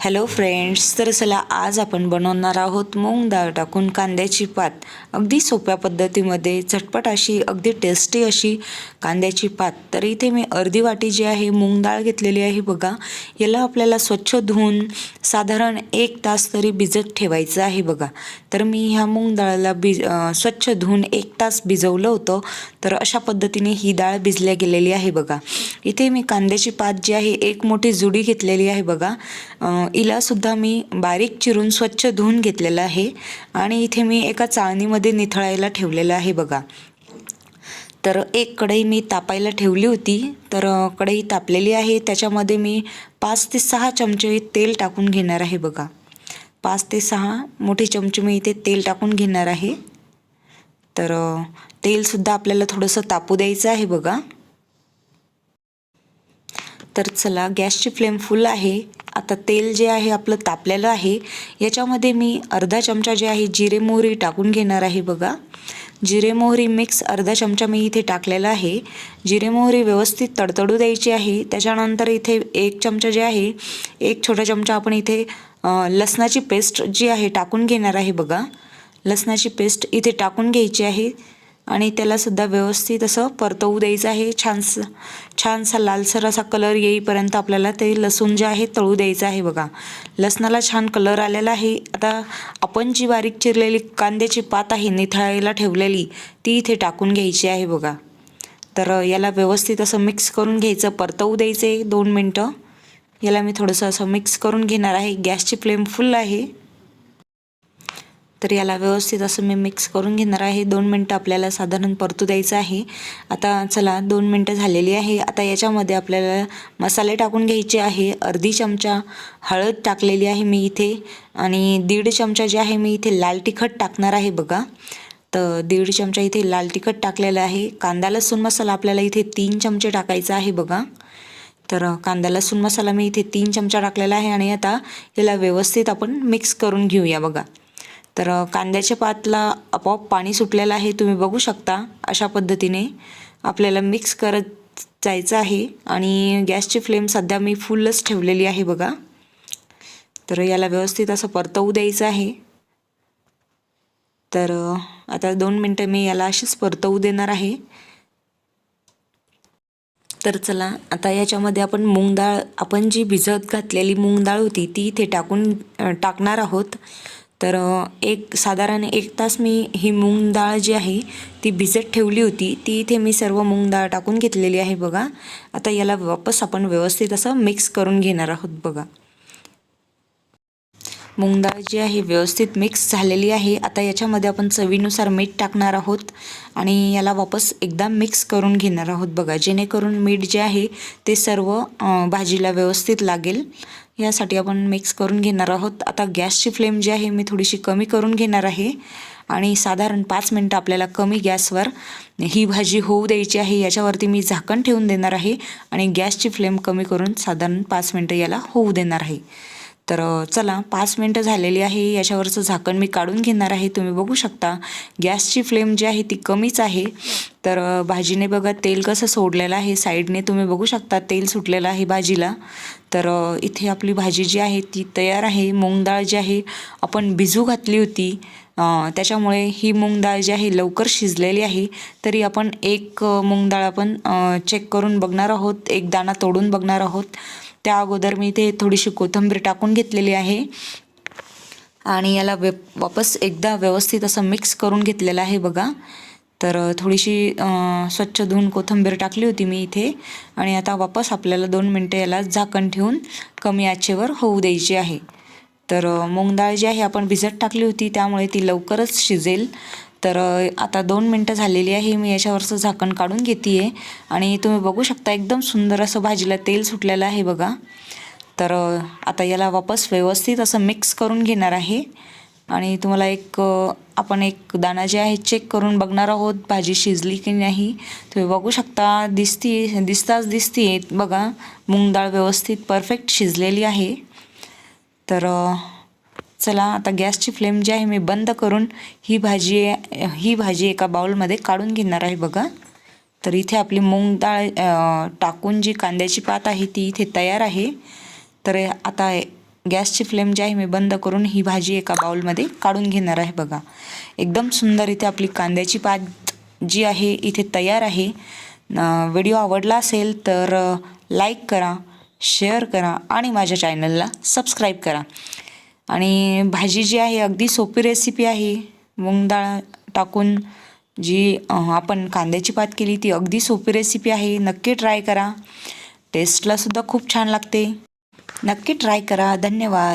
Hello friends तर चला आज आपण बनवणार आहोत मूग डाळ टाकून कांद्याची पात. अगदी सोप्या पद्धतीमध्ये झटपट अशी अगदी टेस्टी अशी कांद्याची पात. तर इथे मी अर्धी वाटी जी आहे मूग डाळ घेतलेली आहे बघा. याला आपल्याला स्वच्छ धुवून साधारण एक तास तरी भिजत ठेवायचं आहे बघा. तर मी ह्या मूग डाळला भिज स्वच्छ धुवून एक तास भिजवलं होतं. तर अशा पद्धतीने ही डाळ भिजल्या गेलेली आहे बघा. इथे मी कांद्याची पात जी आहे एक मोठी जुडी घेतलेली आहे बघा. इलासुद्धा मी बारीक चिरून स्वच्छ धुवून घेतलेलं आहे. आणि इथे मी एका चाळणीमध्ये निथळायला ठेवलेलं आहे बघा. तर एक कढई मी तापायला ठेवली होती. तर कढई तापलेली आहे. त्याच्यामध्ये मी पाच ते सहा चमचे तेल टाकून घेणार आहे बघा. पाच ते सहा मोठे चमचे मी इथे तेल टाकून घेणार आहे. तर तेलसुद्धा आपल्याला थोडंसं तापू द्यायचं आहे बघा. तर चला गॅसची फ्लेम फुल आहे. आता तेल जे आहे आपलं तापलेलं आहे याच्यामध्ये मी अर्धा चमचा जे आहे जिरे मोहरी टाकून घेणार आहे बघा. जिरे मोहरी मिक्स अर्धा चमचा मी इथे टाकलेला आहे. जिरे मोहरी व्यवस्थित तडतडू द्यायची आहे. त्याच्यानंतर इथे एक चमचा जे आहे एक छोटा चमचा आपण इथे लसणाची पेस्ट जी आहे टाकून घेणार आहे बघा. लसणाची पेस्ट इथे टाकून घ्यायची आहे. आणि त्यालासुद्धा व्यवस्थित असं परतवू द्यायचं आहे. छानस छानसा लालसर असा कलर येईपर्यंत आपल्याला ते लसूण जे आहे तळू द्यायचं आहे बघा. लसणाला छान कलर आलेला आहे. आता आपण जी बारीक चिरलेली कांद्याची पात आहे निथळायला ठेवलेली ती इथे टाकून घ्यायची आहे बघा. तर याला व्यवस्थित असं मिक्स करून घ्यायचं परतवू द्यायचे दोन मिनटं. याला मी थोडंसं असं मिक्स करून घेणार आहे. गॅसची फ्लेम फुल आहे. तर याला व्यवस्थित असं मी मिक्स करून घेणार आहे. दोन मिनटं आपल्याला साधारण परतू द्यायचं आहे. आता चला दोन मिनटं झालेली आहे. आता याच्यामध्ये आपल्याला मसाले टाकून घ्यायचे आहे. अर्धी चमचा हळद टाकलेली आहे मी इथे आणि दीड चमचा जे आहे मी इथे लाल तिखट टाकणार आहे बघा. तर दीड चमचा इथे लाल तिखट टाकलेलं आहे. कांदा लसूण मसाला आपल्याला इथे तीन चमचे टाकायचा आहे बघा. तर कांदा लसूण मसाला मी इथे तीन चमचा टाकलेला आहे आणि आता याला व्यवस्थित आपण मिक्स करून घेऊया बघा. तर कांद्याच्या पातला आपोआप पाणी सुटलेलं आहे तुम्ही बघू शकता अशा पद्धतीने. आपल्याला मिक्स करत जायचं आहे आणि गॅसची फ्लेम सध्या मी फुलच ठेवलेली आहे बघा. तर याला व्यवस्थित असं परतवू द्यायचं आहे. तर आता दोन मिनटं मी याला अशीच परतवू देणार आहे. तर चला आता याच्यामध्ये आपण मूग डाळ आपण जी भिजत घातलेली मूग डाळ होती ती इथे टाकून टाकणार आहोत. तर एक साधारण एक तास मी ही मूग डाळ जी आहे ती भिजत ठेवली होती. ती इथे मी सर्व मूग डाळ टाकून घेतलेली आहे बघा. आता याला वापस आपण व्यवस्थित असं मिक्स करून घेणार आहोत बघा. मूग डाळ जी आहे व्यवस्थित मिक्स झालेली आहे. आता याच्यामध्ये आपण चवीनुसार मीठ टाकणार आहोत आणि याला वापस एकदा मिक्स करून घेणार आहोत बघा. जेणेकरून मीठ जे आहे ते सर्व भाजीला व्यवस्थित लागेल. यासाठी आपण मिक्स करून घेणार आहोत. आता गॅसची फ्लेम जी आहे मी थोडीशी कमी करून घेणार आहे. आणि साधारण पाच मिनटं आपल्याला कमी गॅसवर ही भाजी होऊ द्यायची आहे याच्यावरती मी झाकण ठेवून देणार आहे. आणि गॅसची फ्लेम कमी करून साधारण पाच मिनटं याला होऊ देणार आहे. तर चला पाच मिनटं झालेली आहे. याच्यावरचं झाकण मी काढून घेणार आहे. तुम्ही बघू शकता गॅसची फ्लेम जी आहे ती कमीच आहे. तर भाजीने बघा तेल कसं सोडलेलं आहे साईडने तुम्ही बघू शकता तेल सुटलेलं आहे भाजीला. तर इथे आपली भाजी जी आहे ती तयार आहे. मूग डाळ जी आहे आपण भिजू घातली होती. त्याच्यामुळे ही मूग डाळ जी आहे लवकर शिजलेली आहे. तरी आपण एक मूग डाळ आपण चेक करून बघणार आहोत एक दाणा तोडून बघणार आहोत. त्या अगोदर मी इथे थोडीशी कोथिंबीर टाकून घेतलेली आहे. आणि याला वे वापस एकदा व्यवस्थित असं मिक्स करून घेतलेलं आहे बघा. तर थोडीशी स्वच्छ धुवून कोथिंबीर टाकली होती मी इथे आणि आता वापस आपल्याला दोन मिनटं याला झाकण ठेवून कमी आचेवर होऊ द्यायची आहे. तर अ, मूग डाळ जी आहे आपण भिजत टाकली होती त्यामुळे ती लवकरच शिजेल. तर आता दोन मिनटं झालेली आहे मी याच्यावरचं झाकण काढून घेते आहे आणि तुम्ही बघू शकता एकदम सुंदर असं भाजीला तेल सुटलेलं आहे बघा. तर आता याला वापस व्यवस्थित असं मिक्स करून घेणार आहे. आणि तुम्हाला एक आपण एक दाणा जे आहे चेक करून बघणार आहोत भाजी शिजली की नाही. तुम्ही बघू शकता दिसती दिसताच दिसती बघा मूग डाळ व्यवस्थित परफेक्ट शिजलेली आहे. तर चला आता गॅसची फ्लेम जी आहे मी बंद करून ही भाजी ही भाजी एका बाउलमध्ये काढून घेणार आहे बघा. तर इथे आपली मूग डाळ टाकून जी कांद्याची पात आहे ती इथे तयार आहे. तर आता गॅसची फ्लेम जी आहे मी बंद करून ही भाजी एका बाउलमध्ये काढून घेणार आहे बघा. एकदम सुंदर इथे आपली कांद्याची पात जी आहे इथे तयार आहे. व्हिडिओ आवडला असेल तर लाईक करा शेअर करा आणि माझ्या चॅनलला सबस्क्राईब करा. आणि भाजी जी आहे अगदी सोपी रेसिपी आहे. मूंग डाळ टाकून जी आपण कांद्याची पात केली ती अगदी सोपी रेसिपी आहे. नक्की ट्राय करा. टेस्टलासुद्धा खूप छान लागते. नक्की ट्राय करा. धन्यवाद.